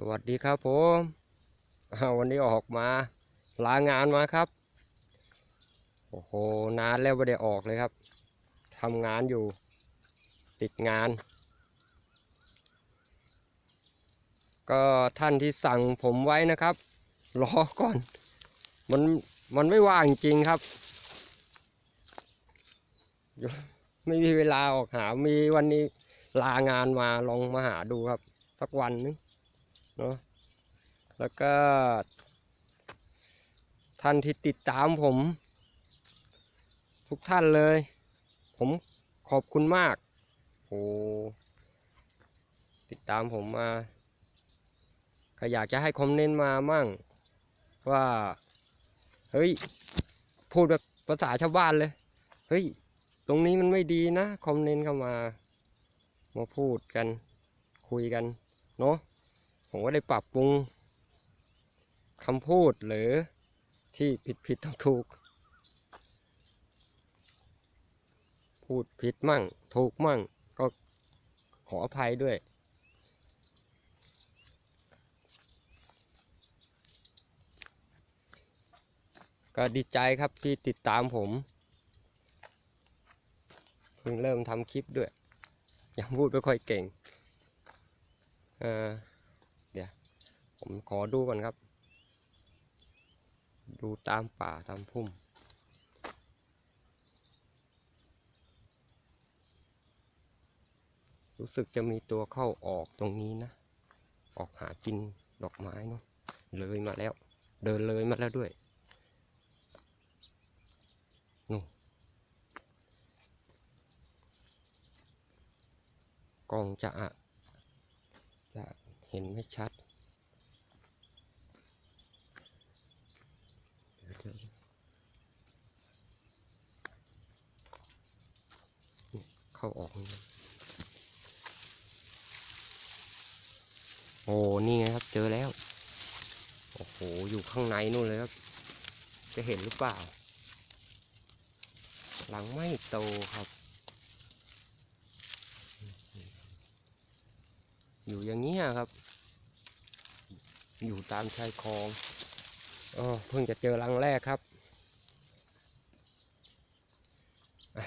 สวัสดีครับผมววันนี้ออกมาลางานมาครับ โอ้โห นานแล้วไม่ได้ออกเลยครับทำงานอยู่ ติดงาน ก็ท่านที่สั่งผมไว้นะครับ รอก่อน มันมันไม่ว่างจริงครับ ไม่มีเวลาออกหา มีวันนี้ลางานมาลองมาหาดูครับ สักวันนึง เนาะแล้วก็ ท่านที่ติดตามผม ทุกท่านเลย ผมขอบคุณมากโอ้ติดตามผมมาก็อยากจะให้คอมเมนต์มามั่ง ว่า เฮ้ย พูดแบบภาษาชาวบ้านเลย เฮ้ย ตรงนี้มันไม่ดีนะ คอมเมนต์เข้ามา มาพูดกัน คุยกัน เนาะ ผมก็ได้ปรับปรุงคำพูดหรือที่ผิดผิดถูกถูก พูดผิดมั่ง ถูกมั่งก็ขออภัยด้วย ก็ดีใจครับที่ติดตามผมเพิ่งเริ่มทำคลิปด้วย ยังพูดไม่ค่อยเก่งเออ ผมขอดูก่อนครับ ดูตามป่าตามพุ่ม รู้สึกจะมีตัวเข้าออกตรงนี้นะ ออกหากินดอกไม้เนาะเลยมาแล้ว เดินเลยมาแล้วด้วยนู่กล้องจะอะจะเห็นไม่ชัด เดี๋ยวเดี๋ยวนี่เข้าออก โอ้นี่ไงครับ เจอแล้ว โอ้โห อยู่ข้างในนู่นเลยครับ จะเห็นหรือเปล่า หลังไม่โตครับ อยู่อย่างเงี้ยครับ อยู่ตามชายคลองอ๋อเพิ่งจะเจอรังแรกครับ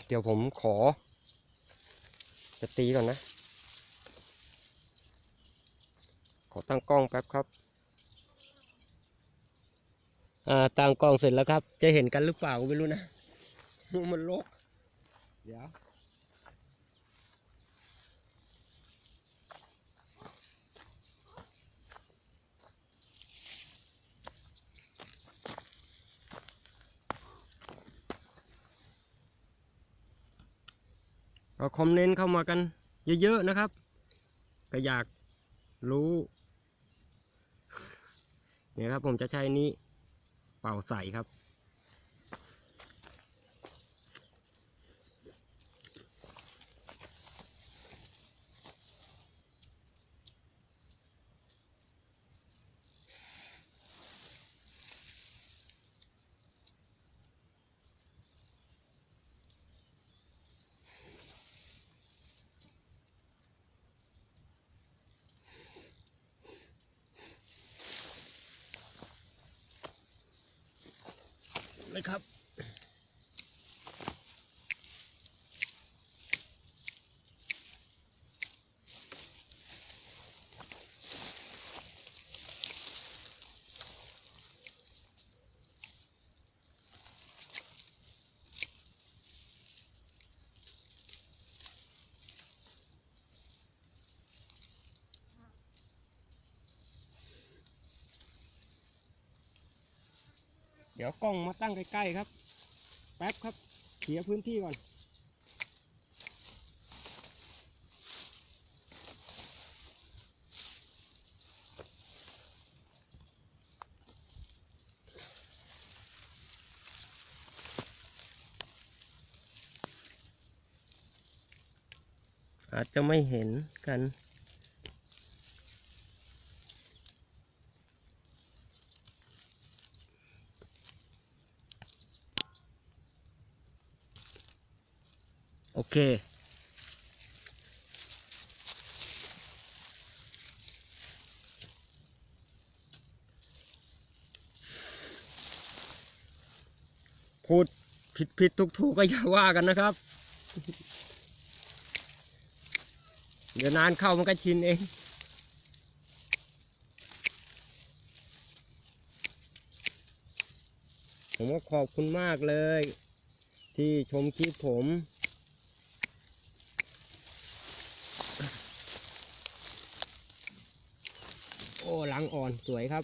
เดี๋ยวผมขอ จะตีก่อนนะ ขอตั้งกล้องแป๊บครับ อ่าตั้งกล้องเสร็จแล้วครับ จะเห็นกันหรือเปล่าก็ไม่รู้นะมันลกเดี๋ยว ก็คอมเมนต์เข้ามากันเยอะๆนะครับ ก็อยากรู้เนี่ยครับผมจะใช้นี้เป่าใส่ครับ เลยครับ ดี๋ยวกล้องมาตั้งใกล้ๆครับ แป๊บครับเคลียพื้นที่ก่อน อาจจะไม่เห็นกัน เค พูดผิดผิดทุกถูกก็อย่าว่ากันนะครับ เดี๋ยวนานเข้ามันก็ชินเองผมก็ขอบคุณมากเลย ที่ชมคลิปผม อ่อนสวยครับ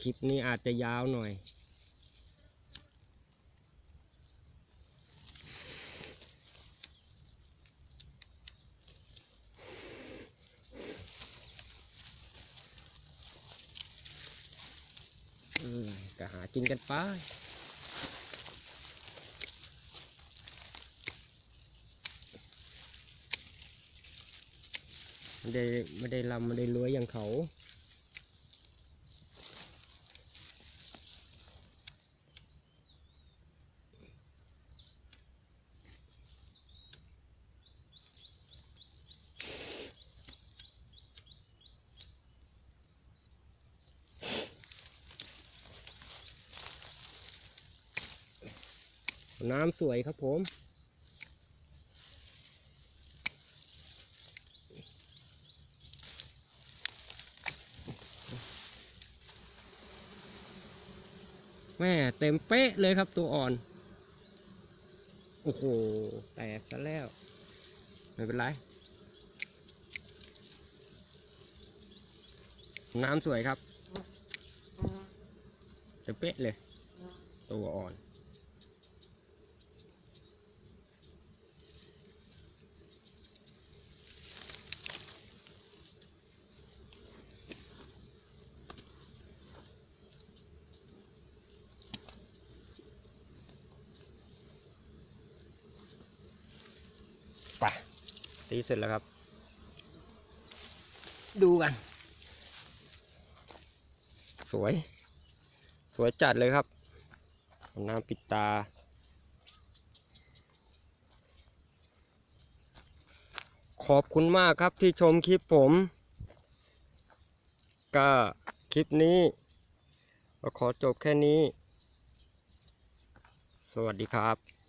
คลิปนี้อาจจะยาวหน่อย ก็หากินกันไปไม่ได้ไม่ได้ลำไม่ได้รวยอย่างเขา น้ำสวยครับผม แม่เต็มเป๊ะเลยครับตัวอ่อน โอ้โห แตกซะแล้ว ไม่เป็นไร น้ำสวยครับ เต็มเป๊ะเลย ตัวอ่อน ไปตีเสร็จแล้วครับ ดูกัน สวย สวยจัดเลยครับเอาน้ำปิดตา ขอบคุณมากครับที่ชมคลิปผม ก็คลิปนี้ก็ขอจบแค่นี้ สวัสดีครับ